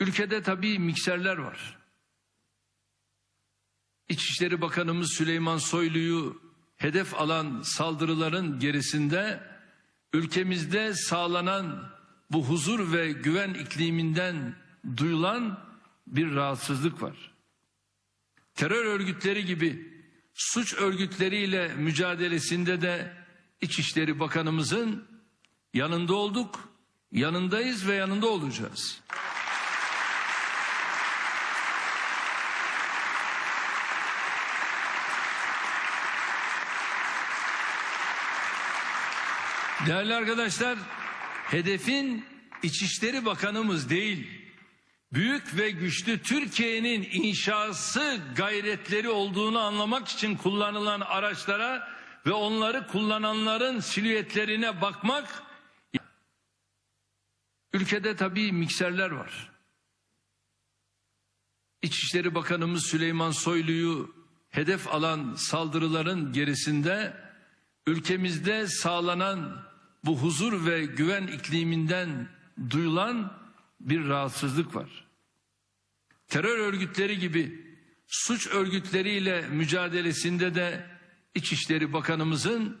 Ülkede tabii mikserler var. İçişleri Bakanımız Süleyman Soylu'yu hedef alan saldırıların gerisinde ülkemizde sağlanan bu huzur ve güven ikliminden duyulan bir rahatsızlık var. Terör örgütleri gibi suç örgütleriyle mücadelesinde de İçişleri Bakanımızın yanında olduk, yanındayız ve yanında olacağız. Değerli arkadaşlar, hedefin İçişleri Bakanımız değil, büyük ve güçlü Türkiye'nin inşası gayretleri olduğunu anlamak için kullanılan araçlara ve onları kullananların silüetlerine bakmak ülkede tabii mikserler var. İçişleri Bakanımız Süleyman Soylu'yu hedef alan saldırıların gerisinde ülkemizde sağlanan bu huzur ve güven ikliminden duyulan bir rahatsızlık var. Terör örgütleri gibi suç örgütleriyle mücadelesinde de İçişleri Bakanımızın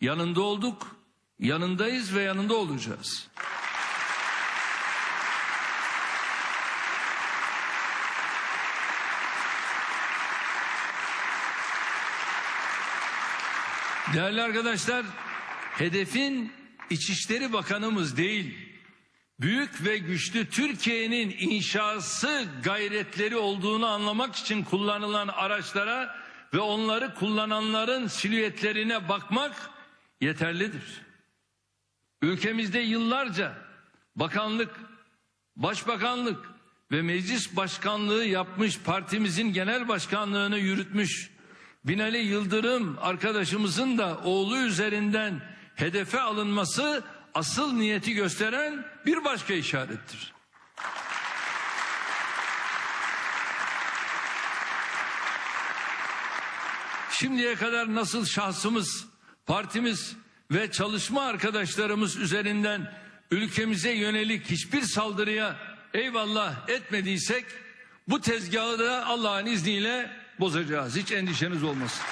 yanında olduk, yanındayız ve yanında olacağız. Değerli arkadaşlar, hedefin İçişleri Bakanımız değil, büyük ve güçlü Türkiye'nin inşası gayretleri olduğunu anlamak için kullanılan araçlara ve onları kullananların silüetlerine bakmak yeterlidir. Ülkemizde yıllarca bakanlık, başbakanlık ve meclis başkanlığı yapmış partimizin genel başkanlığını yürütmüş Binali Yıldırım arkadaşımızın da oğlu üzerinden hedefe alınması asıl niyeti gösteren bir başka işarettir. Şimdiye kadar nasıl şahsımız, partimiz ve çalışma arkadaşlarımız üzerinden ülkemize yönelik hiçbir saldırıya eyvallah etmediysek bu tezgahı da Allah'ın izniyle bozacağız. Hiç endişeniz olmasın.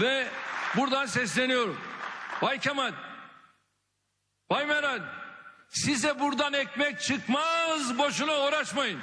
Ve buradan sesleniyorum. Bay Kemal, Bay Meral, size buradan ekmek çıkmaz, boşuna uğraşmayın.